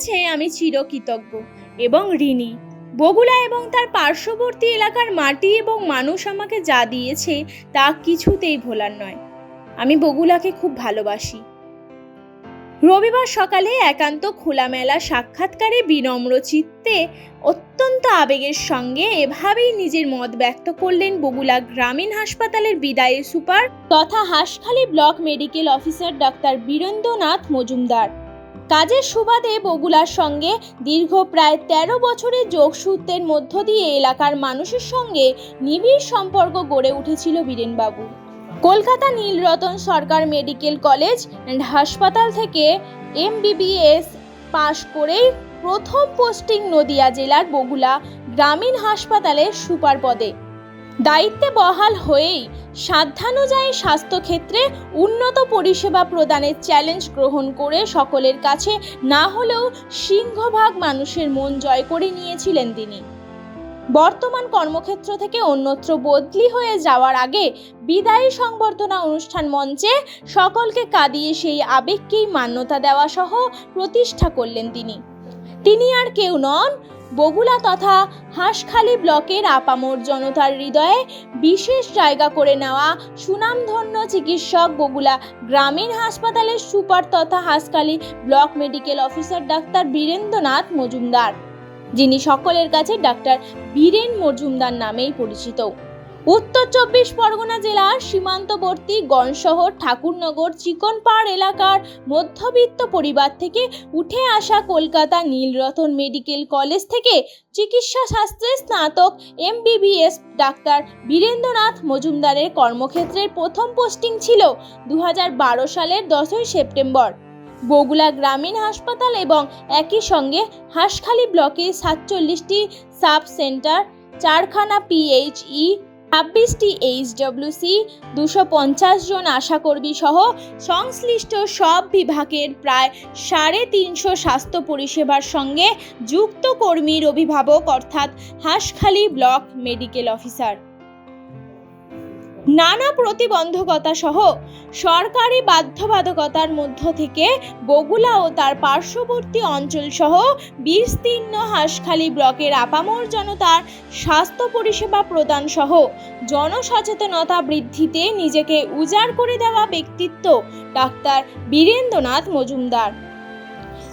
কাছে আমি চিরকৃতজ্ঞ এবং ঋণী। বগুলা এবং তার পার্শ্ববর্তী এলাকার মাটি এবং মানুষ আমাকে যা দিয়েছে তা কিছুতেই ভোলার নয়। আমি বগুলাকে খুব ভালোবাসি। রবিবার সকালে একান্ত খোলামেলা সাক্ষাৎকারে বিনম্র চিত্তে অত্যন্ত আবেগের সঙ্গে এভাবেই নিজের মত ব্যক্ত করলেন বগুলা গ্রামীণ হাসপাতালের বিদায়ী সুপার তথা Hanskhali block medical officer doctor Birendranath Majumdar. কাজের সুবাদে বগুলার সঙ্গে দীর্ঘ প্রায় তেরো বছরের যোগসূত্রের মধ্য দিয়ে এলাকার মানুষের সঙ্গে নিবিড় সম্পর্ক গড়ে উঠেছিল বীরেনবাবু। Kolkata Nilratan Sarkar medical college and হাসপাতাল থেকে এমবিবিএস পাশ করেই প্রথম পোস্টিং নদিয়া জেলার বগুলা গ্রামীণ হাসপাতালে সুপার পদে দায়িত্বে বহাল হয়েই সাধ্যানুযায়ী স্বাস্থ্যক্ষেত্রে উন্নত পরিষেবা প্রদানের চ্যালেঞ্জ গ্রহণ করে সকলের কাছে না হলেও সিংহভাগ মানুষের মন জয় করে নিয়েছিলেন তিনি। বর্তমান কর্মক্ষেত্র থেকে অন্যত্র বদলি হয়ে যাওয়ার আগে বিদায়ী সংবর্ধনা অনুষ্ঠান মঞ্চে সকলকে কাঁদিয়ে সেই আবেগকেই মান্যতা দেওয়া সহ প্রতিষ্ঠা করলেন তিনি। তিনি আর কেউ নন বগুলা তথা হাঁসখালী ব্লকের আপামোর জনতার হৃদয়ে বিশেষ জায়গা করে নেওয়া সুনামধন্য চিকিৎসক বগুলা গ্রামীণ হাসপাতালের সুপার তথা Hanskhali block medical officer doctor Birendranath Majumdar, যিনি সকলের কাছে ডাক্তার বীরেন মজুমদার নামেই পরিচিত। উত্তর চব্বিশ পরগনা জেলার সীমান্তবর্তী গণশহর, ঠাকুরনগর, চিকনপাড় এলাকার মধ্যবিত্ত পরিবার থেকে উঠে আসা কলকাতা নীলরতন মেডিকেল কলেজ থেকে চিকিৎসা শাস্ত্রে স্নাতক এমবিবিএস ডাক্তার বীরেন্দ্রনাথ মজুমদারের কর্মক্ষেত্রের প্রথম পোস্টিং ছিল দু হাজার বারো সালের দশই সেপ্টেম্বর। বগুলা গ্রামীণ হাসপাতাল এবং একই সঙ্গে হাঁসখালী ব্লকে সাতচল্লিশটি সাব সেন্টার, চারখানা পিএইচই ছাব্বিশটি এইচডব্লিউসি, দুশো পঞ্চাশ জন আশাকর্মী সহ সংশ্লিষ্ট সব বিভাগের প্রায় সাড়ে তিনশো স্বাস্থ্য পরিষেবার সঙ্গে যুক্ত কর্মীর অভিভাবক, অর্থাৎ হাঁসখালী ব্লক মেডিকেল অফিসার। নানা প্রতিবন্ধকতা সহ সরকারি বাধ্যবাধকতার মধ্য থেকে বগুলা ও তার পার্শ্ববর্তী অঞ্চল সহ বিস্তীর্ণ হাঁসখালী ব্লকের আপামর জনতার স্বাস্থ্য পরিষেবা প্রদান সহ জনসচেতনতা বৃদ্ধিতে নিজেকে উজাড় করে দেওয়া ব্যক্তিত্ব ডাক্তার বীরেন্দ্রনাথ মজুমদার।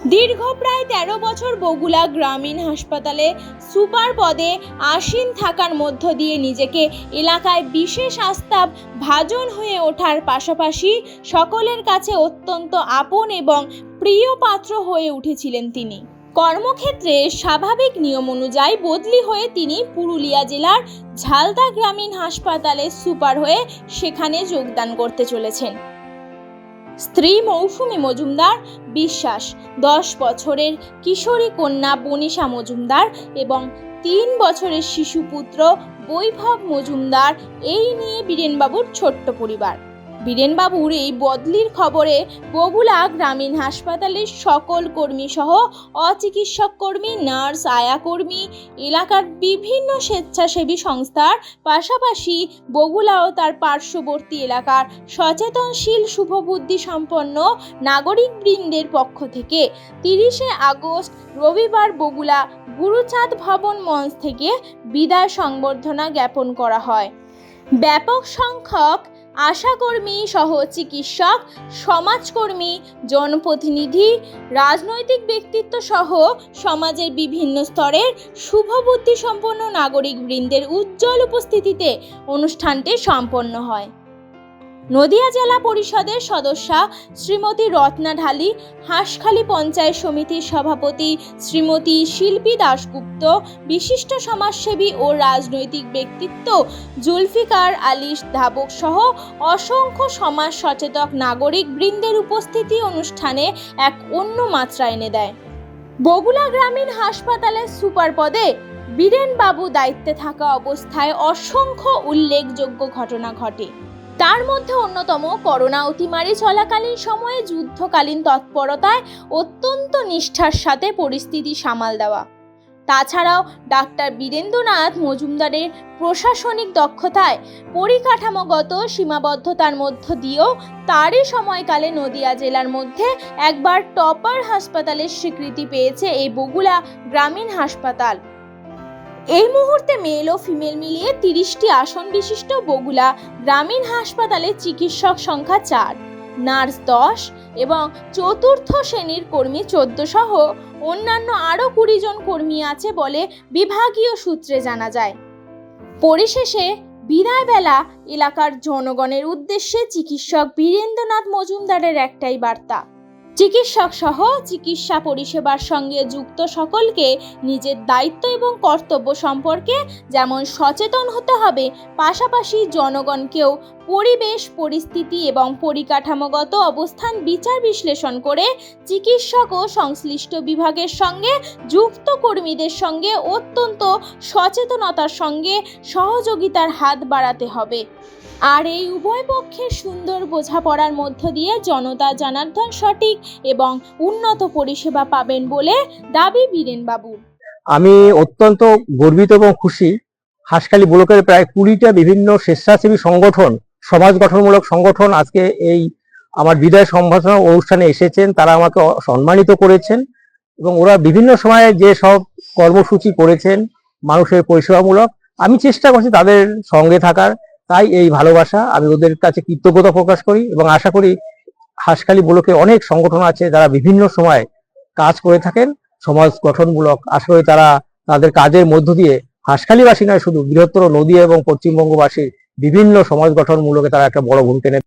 দীর্ঘ প্রায় তেরো বছর বগুলা গ্রামীণ হাসপাতালে সুপার পদে আসীন থাকার মধ্য দিয়ে নিজেকে এলাকায় বিশেষ আস্তাব ভাজন হয়ে ওঠার পাশাপাশি সকলের কাছে অত্যন্ত আপন এবং প্রিয় পাত্র হয়ে উঠেছিলেন তিনি। কর্মক্ষেত্রে স্বাভাবিক নিয়ম অনুযায়ী বদলি হয়ে তিনি পুরুলিয়া জেলার ঝালদা গ্রামীণ হাসপাতালে সুপার হয়ে সেখানে যোগদান করতে চলেছেন। স্ত্রী মৌসুমী মজুমদার, বিশ্বাস, দশ বছরের কিশোরী কন্যা বনিশা মজুমদার এবং তিন বছরের শিশুপুত্র বৈভব মজুমদার, এই নিয়ে বীরেনবাবুর ছোট্ট পরিবার। বীরেনবাবুর এই বদলির খবরে বগুলা গ্রামীণ হাসপাতালের সকল কর্মী সহ অচিকিৎসক কর্মী, নার্স আয়া কর্মী এলাকার বিভিন্ন স্বেচ্ছাসেবী সংস্থার পাশাপাশি বগুলা ও তার পার্শ্ববর্তী এলাকার সচেতনশীল শুভবুদ্ধি সম্পন্ন নাগরিকবৃন্দের পক্ষ থেকে তিরিশে আগস্ট রবিবার বগুলা গুরুচাঁদ ভবন মঞ্চ থেকে বিদায় সংবর্ধনা জ্ঞাপন করা হয়। ব্যাপক সংখ্যক আশাকর্মী সহ চিকিৎসক, সমাজকর্মী, জনপ্রতিনিধি, রাজনৈতিক ব্যক্তিত্ব সহ সমাজের বিভিন্ন স্তরের শুভবুদ্ধি সম্পন্ন নাগরিকবৃন্দের উজ্জ্বল উপস্থিতিতে অনুষ্ঠানটি সম্পন্ন হয়। নদিয়া জেলা পরিষদের সদস্যা শ্রীমতী রত্না ঢালি, হাঁসখালী পঞ্চায়েত সমিতির সভাপতি শ্রীমতী শিল্পী দাশগুপ্ত, বিশিষ্ট সমাজসেবী ও রাজনৈতিক ব্যক্তিত্ব জুলফিকার আলী ধাবক সহ অসংখ্য সমাজ সচেতক নাগরিক বৃন্দের উপস্থিতি অনুষ্ঠানে এক অন্য মাত্রা এনে দেয়। বগুলা গ্রামীণ হাসপাতালের সুপার পদে বীরেন বাবু দায়িত্বে থাকা অবস্থায় অসংখ্য উল্লেখযোগ্য ঘটনা ঘটে। তার মধ্যে অন্যতম করোনা অতিমারি চলাকালীন সময়ে যুদ্ধকালীন তৎপরতায় অত্যন্ত নিষ্ঠার সাথে পরিস্থিতি সামাল দেওয়া। তাছাড়াও ডাক্তার বীরেন্দ্রনাথ মজুমদারের প্রশাসনিক দক্ষতায় পরিকাঠামোগত সীমাবদ্ধতার মধ্য দিয়েও তারই সময়কালে নদিয়া জেলার মধ্যে একবার টপার হাসপাতালের স্বীকৃতি পেয়েছে এই বগুলা গ্রামীণ হাসপাতাল। এই মুহূর্তে মেল ও ফিমেল মিলিয়ে তিরিশটি আসন বিশিষ্ট বগুলা গ্রামীণ হাসপাতালে চিকিৎসক সংখ্যা চার। নার্স দশ এবং চতুর্থ শ্রেণির কর্মী চোদ্দ সহ অন্যান্য আরও কুড়ি জন কর্মী আছে বলে বিভাগীয় সূত্রে জানা যায়। পরিশেষে বিদায়বেলা এলাকার জনগণের উদ্দেশ্যে চিকিৎসক বীরেন্দ্রনাথ মজুমদারের একটাই বার্তা। চিকিৎসক সহ চিকিৎসা পরিষেবার সঙ্গে যুক্ত সকলকে নিজের দায়িত্ব এবং কর্তব্য সম্পর্কে যেমন সচেতন হতে হবে, পাশাপাশি জনগণকেও পরিবেশ, পরিস্থিতি এবং পরিকাঠামোগত অবস্থান বিচার বিশ্লেষণ করে চিকিৎসক ও সংশ্লিষ্ট বিভাগের সঙ্গে যুক্ত কর্মীদের সঙ্গে অত্যন্ত সচেতনতার সঙ্গে সহযোগিতার হাত বাড়াতে হবে। আর এই উভয় পক্ষের সুন্দর বোঝাপড়ার মধ্য দিয়ে জনতা জনার্দন সঠিক এবং উন্নত পরিষেবা পাবেন বলে দাবি বীরেনবাবুর আমি অত্যন্ত গর্বিত এবং খুশি। হাঁসখালি ব্লকের প্রায় কুড়িটা বিভিন্ন স্বেচ্ছাসেবী সংগঠন, সমাজ গঠনমূলক সংগঠন আজকে এই আমার বিদায় সম্ভাষণ অনুষ্ঠানে এসেছেন। তারা আমাকে সম্মানিত করেছেন এবং ওরা বিভিন্ন সময়ে যে সব কর্মসূচি করেছেন মানুষের পরিষেবামূলক, আমি চেষ্টা করছি তাদের সঙ্গে থাকার। তাই এই ভালোবাসা আমি ওদের কাছে কৃতজ্ঞতা প্রকাশ করি এবং আশা করি হাসখালী ব্লকে অনেক সংগঠন আছে যারা বিভিন্ন সময় কাজ করে থাকেন, সমাজ গঠনমূলক। আশা করি তারা তাদের কাজের মধ্য দিয়ে হাসখালীবাসী নয়, শুধু বৃহত্তর নদী এবং পশ্চিমবঙ্গবাসীর বিভিন্ন সমাজ গঠনমূলকে তারা একটা বড় ভূমিকা নেবে।